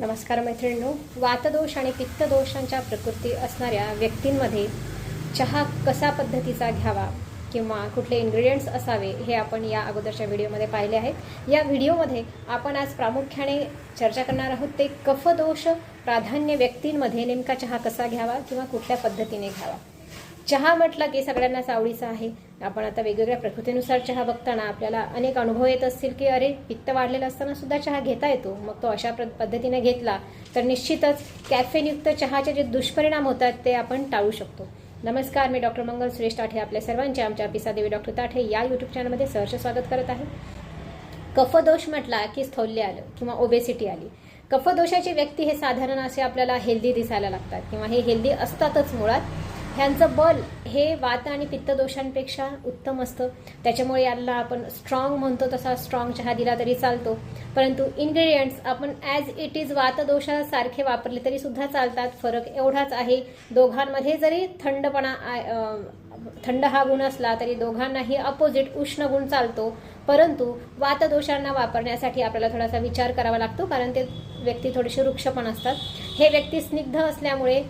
नमस्कार मैत्रिणींनो. वातदोष आणि पित्तदोषांच्या प्रकृती असणाऱ्या व्यक्तींमध्ये चहा कसा पद्धतीचा घ्यावा किंवा कुठले इन्ग्रेडियंट्स असावे हे आपण या अगोदरच्या व्हिडिओमध्ये पाहिले आहेत. या व्हिडिओमध्ये आपण आज प्रामुख्याने चर्चा करणार आहोत ते कफदोष प्राधान्य व्यक्तींमध्ये नेमका चहा कसा घ्यावा किंवा कुठल्या पद्धतीने घ्यावा. चहा म्हटलं की सगळ्यांनाच आवडीचा आहे. आपण आता वेगवेगळ्या प्रकृतीनुसार चहा बघताना आपल्याला अनेक अनुभव येत असतील की अरे पित्त वाढलेलं असताना सुद्धा चहा घेता येतो. मग तो अशा प्र- पद्धतीने घेतला तर निश्चितच कॅफेनयुक्त चहाचे जे दुष्परिणाम होतात ते आपण टाळू शकतो. नमस्कार मी डॉक्टर मंगल सुरेश ताठे आपल्या सर्वांचे. आमच्या पिसादेवी डॉक्टर ताठे या युट्यूब चॅनलमध्ये सहर्ष स्वागत करत आहे. कफदोष म्हटला की स्थौल्य आलं किंवा ओबेसिटी आली. कफदोषाची व्यक्ती हे साधारण असे आपल्याला हेल्दी दिसायला लागतात किंवा हे हेल्दी असतातच मुळात. ह्यांचं बल हे वात आणि पित्तदोषांपेक्षा उत्तम असतं. त्याच्यामुळे याला आपण स्ट्रॉंग म्हणतो तसा स्ट्रॉंग चहा दिला तरी चालतो. परंतु इन्ग्रेडियंट्स आपण ॲज इट इज वातदोषासारखे वापरले तरी सुद्धा चालतात. फरक एवढाच आहे. दोघांमध्ये जरी थंडपणा थंड हा गुण असला तरी दोघांनाही अपोजिट उष्ण गुण चालतो. परंतु वातदोषांना वापरण्यासाठी आपल्याला थोडासा विचार करावा लागतो कारण ते व्यक्ती थोडेसे वृक्ष पण असतात. हे व्यक्ती स्निग्ध असल्यामुळे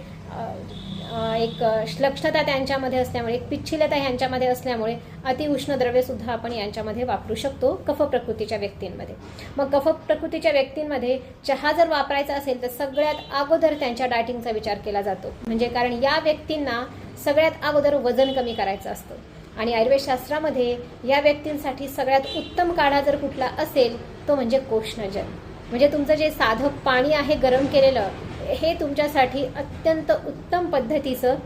एक श्लक्षता त्यांच्यामध्ये असल्यामुळे एक पिच्छिलता यांच्यामध्ये असल्यामुळे अतिउष्ण द्रव्य सुद्धा आपण यांच्यामध्ये वापरू शकतो कफ प्रकृतीच्या व्यक्तींमध्ये. मग कफ प्रकृतीच्या व्यक्तींमध्ये चहा जर वापरायचा असेल तर सगळ्यात अगोदर त्यांच्या डायटिंगचा विचार केला जातो. म्हणजे कारण या व्यक्तींना सगळ्यात अगोदर वजन कमी करायचं असतं. आणि आयुर्वेदशास्त्रामध्ये या व्यक्तींसाठी सगळ्यात उत्तम काढा जर कुठला असेल तो म्हणजे कोष्णजल म्हणजे तुमचं जे साधं पाणी आहे गरम केलेलं हे तुमच्यासाठी अत्यंत उत्तम पद्धतीचं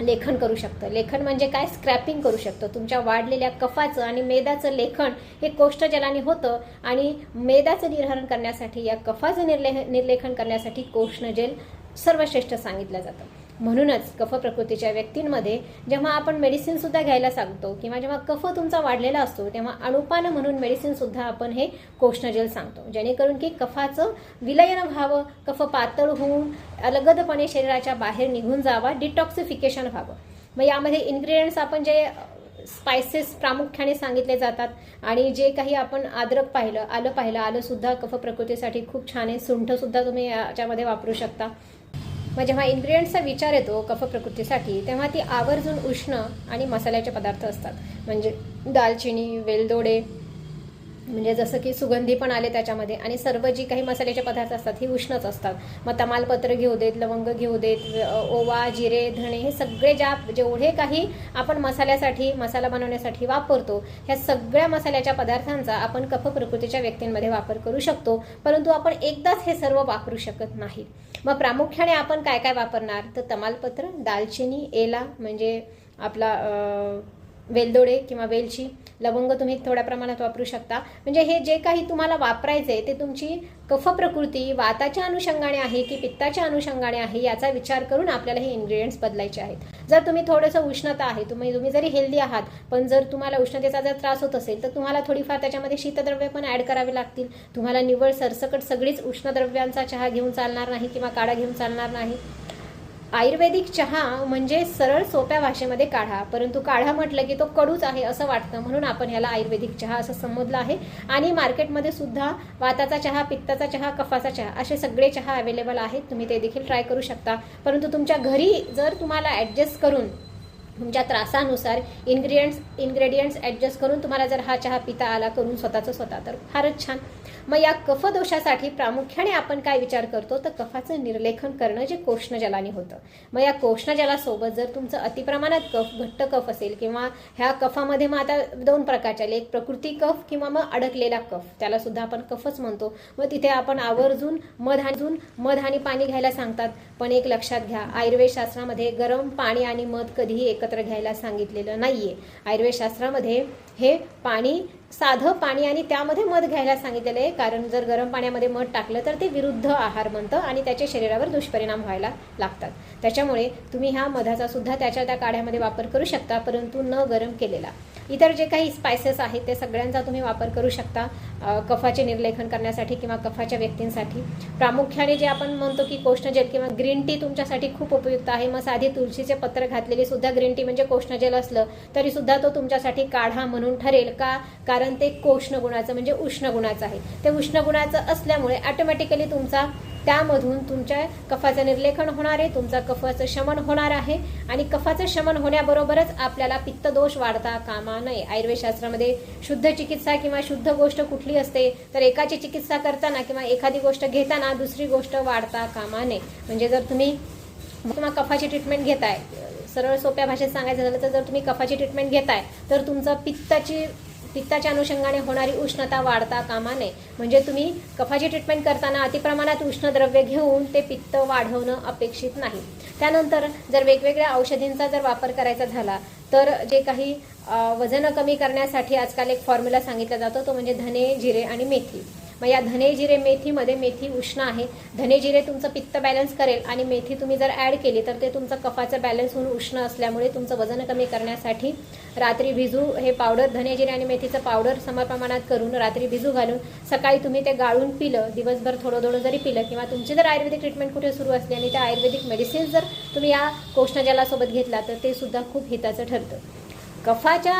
लेखन करू शकतं. लेखन म्हणजे काय? स्क्रॅपिंग करू शकतं. तुमच्या वाढलेल्या कफाचं आणि मेदाचं लेखन हे कोष्ठजलाने होतं आणि मेदाचं निर्हरण करण्यासाठी या कफाचं निर्ले निर्लेखन करण्यासाठी कोष्णजल सर्वश्रेष्ठ सांगितलं जातं. म्हणूनच कफ प्रकृतीच्या व्यक्तींमध्ये जेव्हा आपण मेडिसिन सुद्धा घ्यायला सांगतो किंवा जेव्हा कफ तुमचा वाढलेला असतो तेव्हा अणुपान म्हणून मेडिसिन सुद्धा आपण हे कोष्णजल सांगतो. जेणेकरून की कफाचं विलयन व्हावं कफ पातळ होऊन अलगदपणे शरीराच्या बाहेर निघून जावा डिटॉक्सिफिकेशन व्हावं. मग यामध्ये इन्ग्रेडियंट्स आपण जे स्पायसेस प्रामुख्याने सांगितले जातात आणि जे काही आपण अद्रक पाहिलं आलं पाहिलं आलं सुद्धा कफ प्रकृतीसाठी खूप छान आहे. सुंठ सुद्धा तुम्ही याच्यामध्ये वापरू शकता. मग जेव्हा इन्ग्रेडियंट्सचा विचार येतो कफ प्रकृतीसाठी तेव्हा ती आवर्जून उष्ण आणि मसाल्याचे पदार्थ असतात. म्हणजे दालचिनी वेलदोडे म्हणजे जसं की सुगंधी पण आले त्याच्यामध्ये. आणि सर्व जी काही मसाल्याचे पदार्थ असतात हे उष्णच असतात. मग तमालपत्र घेऊ देत लवंग घेऊ देत ओवा जिरे धणे हे सगळे ज्या जेवढे काही आपण मसाल्यासाठी मसाला बनवण्यासाठी वापरतो ह्या सगळ्या मसाल्याच्या पदार्थांचा आपण कफ प्रकृतीच्या व्यक्तींमध्ये वापर करू शकतो. परंतु आपण एकदाच हे सर्व वापरू शकत नाही. मग प्रामुख्याने आपण काय काय वापरणार? तर तमालपत्र दालचिनी एला म्हणजे आपला वेलदोडे किंवा वेलची लवंग तुम्ही थोड्या प्रमाणात वापरू शकता. म्हणजे हे जे काही तुम्हाला वापरायचे आहे ते तुमची कफ प्रकृती वाताच्या अनुषंगाने आहे की पित्ताच्या अनुषंगाने आहे याचा विचार करून आपल्याला हे इन्ग्रेडियंट्स बदलायचे आहेत. जर तुम्ही थोडंसं उष्णता आहे तुम्ही तुम्ही जरी हेल्दी आहात पण जर तुम्हाला उष्णतेचा जर त्रास होत असेल तर तुम्हाला थोडीफार त्याच्यामध्ये शीतद्रव्य पण ऍड करावे लागतील. तुम्हाला निवळ सरसकट सगळीच उष्णद्रव्यांचा चहा घेऊन चालणार नाही किंवा काढा घेऊन चालणार नाही. आयुर्वेदिक चहा म्हणजे सरळ सोप्या भाषेमध्ये काढा परंतु काढा म्हटलं की तो कडूच आहे असं वाटतं. म्हणून आपण ह्याला आयुर्वेदिक चहा असं संबोधलं आहे. आणि मार्केटमध्ये सुद्धा वाताचा चहा पित्ताचा चहा कफाचा चहा असे सगळे चहा अवेलेबल आहेत. तुम्ही ते देखील ट्राय करू शकता. परंतु तुमच्या घरी जर तुम्हाला ॲडजस्ट करून तुमच्या त्रासानुसार इन्ग्रेडियंट्स इन्ग्रेडियंट्स ॲडजस्ट करून तुम्हाला जर हा चहा पिता आला करून स्वतःचं स्वतः तर फारच छान. मग या कफदोषासाठी प्रामुख्याने आपण काय विचार करतो? तर कफाचं निर्लेखन करणं जे कोष्णजलाने होतं. मग या कोष्णजलासोबत जर तुमचं अतिप्रमाणात कफ घट्ट कफ असेल किंवा ह्या कफामध्ये मग आता दोन प्रकारचे आले एक प्रकृती कफ किंवा मग अडकलेला कफ त्याला सुद्धा आपण कफच म्हणतो. मग तिथे आपण आवर्जून मध आणून मध आणि पाणी घ्यायला सांगतात. पण एक लक्षात घ्या आयुर्वेद शास्त्रामध्ये गरम पाणी आणि मध कधीही एकत्र घ्यायला सांगितलेलं नाही आयुर्वेद शास्त्रामध्ये हे पाणी साधं पाणी आणि त्यामध्ये मध घ्यायला सांगितलेलं आहे. कारण जर गरम पाण्यामध्ये मध टाकलं तर ते विरुद्ध आहार बनतं आणि त्याचे शरीरावर दुष्परिणाम व्हायला लागतात. त्याच्यामुळे तुम्ही ह्या मधाचा सुद्धा त्याच्या त्या काढ्यामध्ये वापर करू शकता परंतु न गरम केलेला. इतर जे काही स्पायसेस आहेत ते सगळ्यांचा तुम्ही वापर करू शकता कफाचे निर्लेखन करण्यासाठी किंवा कफाच्या व्यक्तींसाठी. प्रामुख्याने जे आपण म्हणतो की कोष्णजल किंवा ग्रीन टी तुमच्यासाठी खूप उपयुक्त आहे. मग साधी तुळशीचे पत्र घातलेली सुद्धा ग्रीन टी म्हणजे कोष्णजल असलं तरी सुद्धा तो तुमच्यासाठी काढा म्हणून ठरेल का कारण ते कोष्ण गुणाचं म्हणजे उष्ण गुणाचं आहे. ते उष्ण गुणाचं असल्यामुळे ऑटोमॅटिकली तुमचा त्यामधून तुमच्या कफाचं निर्लेखन होणार आहे तुमचा कफाचं शमन होणार आहे आणि कफाचं शमन होण्याबरोबरच आपल्याला पित्तदोष वाढता कामा नये. आयुर्वेदशास्त्रामध्ये शुद्ध चिकित्सा किंवा शुद्ध गोष्ट कुठली असते तर एकाची चिकित्सा करताना किंवा एखादी गोष्ट घेताना दुसरी गोष्ट वाढता कामा नये. म्हणजे जर तुम्ही किंवा कफाची ट्रीटमेंट घेताय सरळ सोप्या भाषेत सांगायचं झालं तर जर तुम्ही कफाची ट्रीटमेंट घेताय तर तुमचं पित्ताची पित्ताच्या अनुषंगाने होणारी उष्णता वाढता कामा नये म्हणजे तुम्ही कफाची ट्रीटमेंट करताना अतिप्रमाणात उष्णद्रव्य घेऊन ते पित्त वाढवणं अपेक्षित नाही. त्यानंतर जर वेगवेगळ्या औषधींचा जर वापर करायचा झाला तर जे काही वजन कमी करण्यासाठी आजकाल एक फॉर्म्युला सांगितला जातो तो म्हणजे धने जिरे आणि मेथी. मग या धने जिरे मेथीमध्ये मेथी उष्ण आहे. धने जिरे तुमचं पित्त बॅलन्स करेल आणि मेथी तुम्ही जर ॲड केली तर ते तुमचं कफाचं बॅलन्स होऊन उष्ण असल्यामुळे तुमचं वजन कमी करण्यासाठी रात्री भिजू हे पावडर धने जिरे आणि मेथीचं पावडर समप्रमाणात करून रात्री भिजू घालून सकाळी तुम्ही ते गाळून पिलं दिवसभर थोडं थोडं जरी पिलं किंवा तुमची जर आयुर्वेदिक ट्रीटमेंट कुठे सुरू असली आणि त्या आयुर्वेदिक मेडिसिन जर तुम्ही या कोष्णजलासोबत घेतला तर ते सुद्धा खूप हिताचं ठरतं. कफाच्या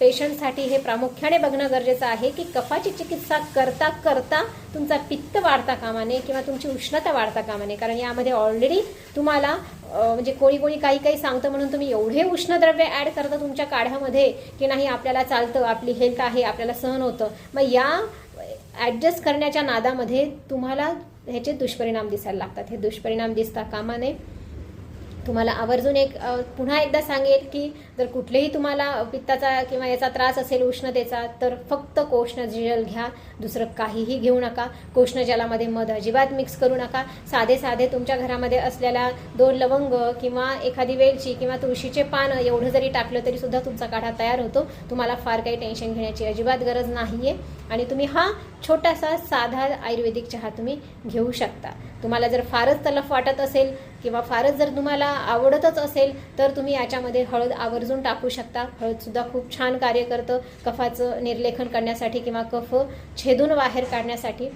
पेशंटसाठी हे प्रामुख्याने बघणं गरजेचं आहे की कफाची चिकित्सा करता करता तुमचा पित्त वाढता कामा नये किंवा तुमची उष्णता वाढता कामा नये कारण यामध्ये ऑलरेडी तुम्हाला म्हणजे कोणी कोणी काही काही सांगतं म्हणून तुम्ही एवढे उष्णद्रव्य ॲड करता तुमच्या काढ्यामध्ये की नाही आपल्याला चालतं आपली हेल्थ आहे आपल्याला सहन होतं. मग या ॲडजस्ट करण्याच्या नादामध्ये तुम्हाला ह्याचे दुष्परिणाम दिसायला लागतात. हे दुष्परिणाम दिसता कामा नये तुम्हाला आवर्जून एक पुन्हा एकदा सांगेल की जर कुठलेही तुम्हाला पित्ताचा किंवा याचा त्रास असेल उष्णतेचा तर फक्त कोष्ण जल घ्या. दुसरं काहीही घेऊ नका. कोष्ण जलामध्ये मध अजिबात मिक्स करू नका. साधे साधे तुमच्या घरामध्ये असलेल्या दोन लवंग किंवा एखादी वेलची किंवा तुळशीचे पान एवढं जरी टाकलं तरी सुद्धा तुमचा काढा तयार होतो. तुम्हाला फार काही टेन्शन घेण्याची अजिबात गरज नाहीये. आणि तुम्ही हा छोटासा साधा आयुर्वेदिक चहा तुम्ही घेऊ शकता. तुम्हाला जर फारच तलफ वाटत असेल किंवा फारच जर तुम्हाला आवडतच असेल तर तुम्ही याच्यामध्ये हळद आवर्जून टाकू शकता. हळदसुद्धा खूप छान कार्य करतं कफाचं निर्लेखन करण्यासाठी किंवा कफ छेदून बाहेर काढण्यासाठी.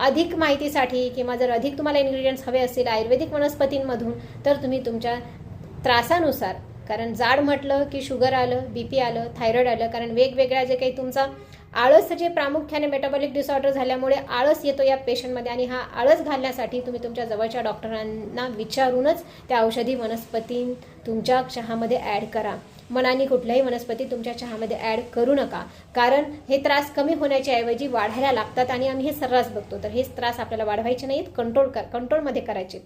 अधिक माहितीसाठी किंवा जर अधिक तुम्हाला इन्ग्रेडियंट्स हवे असतील आयुर्वेदिक वनस्पतींमधून तर तुम्ही तुमच्या त्रासानुसार कारण जाड म्हटलं की शुगर आलं बी पी आलं थायरॉइड आलं कारण वेगवेगळ्या जे काही तुमचा आळस जे प्रामुख्याने मेटाबॉलिक डिसऑर्डर झाल्यामुळे आळस येतो या पेशंटमध्ये आणि हा आळस घालण्यासाठी तुम्ही तुमच्या जवळच्या डॉक्टरांना विचारूनच त्या औषधी वनस्पती तुमच्या चहामध्ये ॲड करा. मनाने कुठल्याही वनस्पती तुमच्या चहामध्ये ॲड करू नका. कारण हे त्रास कमी होण्याच्या ऐवजी वाढायला लागतात आणि आम्ही हे सर्रास बघतो. तर हे त्रास आपल्याला वाढवायचे नाहीत कंट्रोल कर कंट्रोलमध्ये करायचे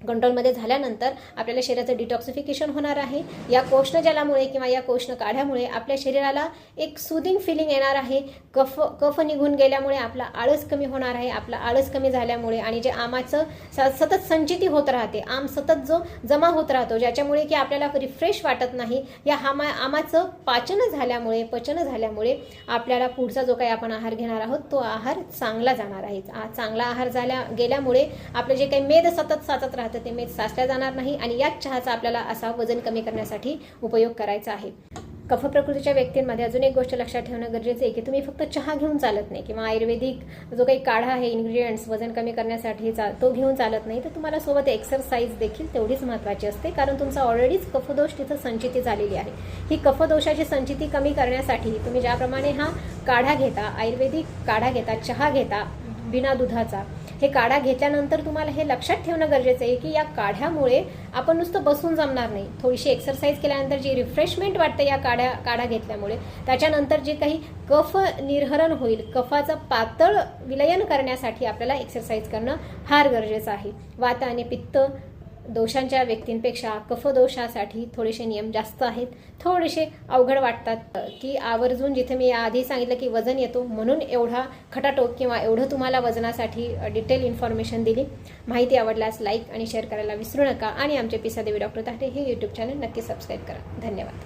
कंट्रोलमध्ये झाल्यानंतर आपल्याला शरीराचं डिटॉक्सिफिकेशन होणार आहे. या कोष्ण जलामुळे किंवा या कोष्ण काढ्यामुळे आपल्या शरीराला एक सुदिंग फिलिंग येणार आहे. कफ कफ निघून गेल्यामुळे आपला आळस कमी होणार आहे. आपला आळस कमी झाल्यामुळे आणि जे आमाचं स- सतत संचिती होत राहते आम सतत जो जमा होत राहतो ज्याच्यामुळे की आपल्याला रिफ्रेश वाटत नाही या हामा आमाचं पाचन झाल्यामुळे पचन झाल्यामुळे आपल्याला पुढचा जो काही आपण आहार घेणार आहोत तो आहार चांगला जाणार आहे. चांगला आहार झाल्या गेल्यामुळे आपलं जे काही मेद सतत साचत राहते ते मेद साचल्या जाणार नाही आणि याच चहाचा आपल्याला असा वजन कमी करण्यासाठी उपयोग करायचा आहे. कफ प्रकृतीच्या व्यक्तींमध्ये अजून एक गोष्ट लक्षात ठेवणं गरजेचं आहे की तुम्ही फक्त चहा घेऊन चालत नाही किंवा आयुर्वेदिक जो काही काढा आहे इन्ग्रेडियंट्स वजन कमी करण्यासाठी तो घेऊन चालत नाही तर तुम्हाला सोबत एक्सरसाइज देखील तेवढीच महत्त्वाची असते कारण तुमचा ऑलरेडीच कफदोष तिथं संचिती झालेली आहे. ही कफदोषाची संचिती कमी करण्यासाठी तुम्ही ज्याप्रमाणे हा काढा घेता आयुर्वेदिक काढा घेता चहा घेता बिना दुधाचा. हे काढा घेतल्यानंतर तुम्हाला हे लक्षात ठेवणं गरजेचं आहे की या काढ्यामुळे आपण नुसतं बसून जमणार नाही. थोडीशी एक्सरसाइज केल्यानंतर जी रिफ्रेशमेंट वाटते या काढ्या काढा घेतल्यामुळे त्याच्यानंतर जे काही कफ निर्हरण होईल कफाचं पातळ विलयन करण्यासाठी आपल्याला एक्सरसाइज करणं फार गरजेचं आहे. वात आणि पित्त दोषांच्या व्यक्तींपेक्षा कफदोषासाठी थोडेसे नियम जास्त आहेत. थोडेसे अवघड वाटतात की आवर्जून जिथे मी आधी सांगितलं की वजन येतो म्हणून एवढा खटाटोक किंवा एवढं तुम्हाला वजनासाठी डिटेल इन्फॉर्मेशन दिली. माहिती आवडल्यास लाईक आणि शेअर करायला विसरू नका. आणि आमचे पिसा देवी डॉक्टर ताटे हे यूट्यूब चॅनल नक्की सबस्क्राईब करा. धन्यवाद.